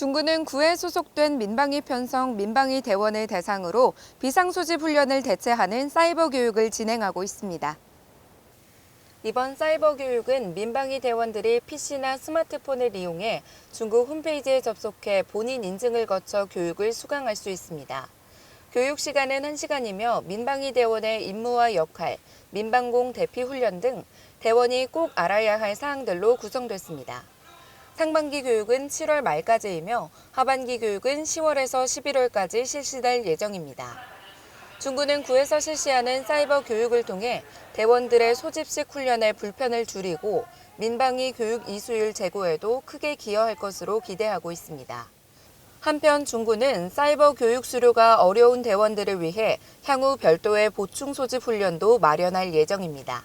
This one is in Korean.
중구는 구에 소속된 민방위 편성 민방위 대원을 대상으로 비상소집 훈련을 대체하는 사이버 교육을 진행하고 있습니다. 이번 사이버 교육은 민방위 대원들이 PC나 스마트폰을 이용해 중구 홈페이지에 접속해 본인 인증을 거쳐 교육을 수강할 수 있습니다. 교육 시간은 1시간이며 민방위 대원의 임무와 역할, 민방공 대피 훈련 등 대원이 꼭 알아야 할 사항들로 구성됐습니다. 상반기 교육은 7월 말까지이며 하반기 교육은 10월에서 11월까지 실시될 예정입니다. 중구는 구에서 실시하는 사이버 교육을 통해 대원들의 소집식 훈련의 불편을 줄이고 민방위 교육 이수율 제고에도 크게 기여할 것으로 기대하고 있습니다. 한편 중구는 사이버 교육 수료가 어려운 대원들을 위해 향후 별도의 보충 소집 훈련도 마련할 예정입니다.